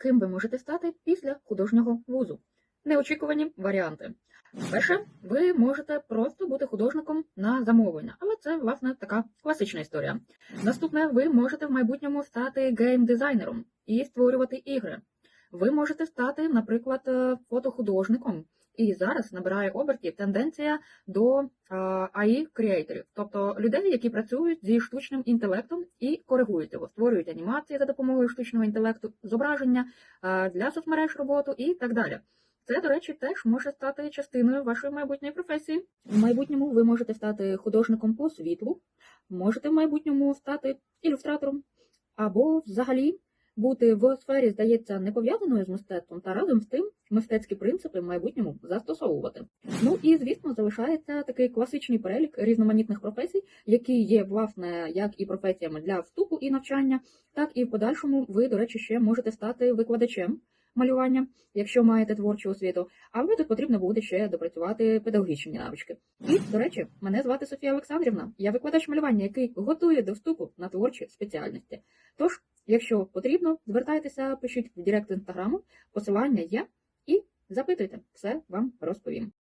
Ким ви можете стати після художнього вузу? Неочікувані варіанти. Перше, ви можете просто бути художником на замовлення, але це, власне, така класична історія. Наступне, ви можете в майбутньому стати гейм-дизайнером і створювати ігри. Ви можете стати, наприклад, е, фотохудожником. І зараз набирає обертів тенденція до е, ai креаторів тобто людей, які працюють зі штучним інтелектом і коригують його, створюють анімації за допомогою штучного інтелекту, зображення е, для соцмереж роботу і так далі. Це, до речі, теж може стати частиною вашої майбутньої професії. В майбутньому ви можете стати художником по світлу, можете в майбутньому стати ілюстратором, або взагалі бути в сфері, здається, не пов'язаною з мистецтвом, та разом з тим мистецькі принципи в майбутньому застосовувати. Ну і звісно, залишається такий класичний перелік різноманітних професій, які є власне як і професіями для вступу і навчання, так і в подальшому ви, до речі, ще можете стати викладачем малювання, якщо маєте творчу освіту. Але тут потрібно буде ще допрацювати педагогічні навички. І, до речі, мене звати Софія Олександрівна. Я викладач малювання, який готує до вступу на творчі спеціальності. Тож, якщо потрібно, звертайтеся, пишіть в директ інстаграму, посилання є і запитуйте, все вам розповім.